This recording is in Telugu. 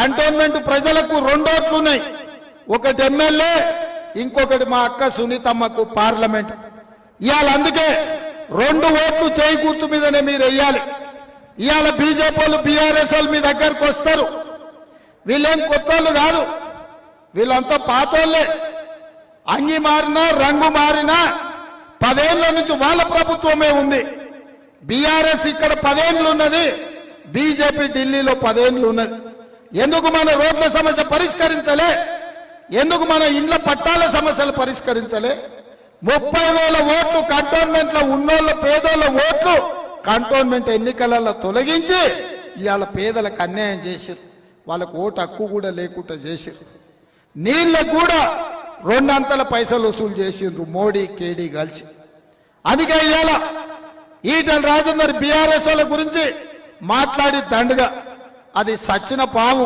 కంటోన్మెంట్ ప్రజలకు రెండోట్లు ఉన్నాయి. ఒకటి ఎమ్మెల్యే ఇంకొకటి మా అక్క సునీతమ్మకు పార్లమెంట్. ఇవాళ అందుకే రెండు ఓట్లు చేయి గుర్తు మీదనే మీరు వెయ్యాలి. ఇవాళ బీజేపీ వాళ్ళు బీఆర్ఎస్ వాళ్ళు మీ దగ్గరకు వస్తారు. వీళ్ళేం కొత్త కాదు. వీళ్ళంతా పాతోళ్ళే. అంగి మారినా రంగు మారినా పదేళ్ళ నుంచి వాళ్ళ ప్రభుత్వమే ఉంది. బీఆర్ఎస్ ఇక్కడ పదేండ్లు ఉన్నది బీజేపీ ఢిల్లీలో పదేళ్ళు ఉన్నది. ఎందుకు మన రోడ్ల సమస్య పరిష్కరించలే? ఎందుకు మన ఇండ్ల పట్టాల సమస్యలు పరిష్కరించలే? ముప్పై వేల ఓట్లు కంటోన్మెంట్లో ఉన్నోళ్ళ పేదోళ్ళ ఓట్లు కంటోన్మెంట్ ఎన్నికలలో తొలగించి ఇవాళ పేదలకు అన్యాయం చేసిరు వాళ్ళకు ఓటు హక్కు కూడా లేకుండా చేసిరు నీళ్ళకు కూడా రెండంతల పైసలు వసూలు చేసిండ్రు మోడీ కేడీ కలిసి. అందుకే ఇవాళ ఈటల రాజేందర్ బీఆర్ఎస్ వాళ్ళ గురించి మాట్లాడి దండగా. అది సచ్చిన పాము.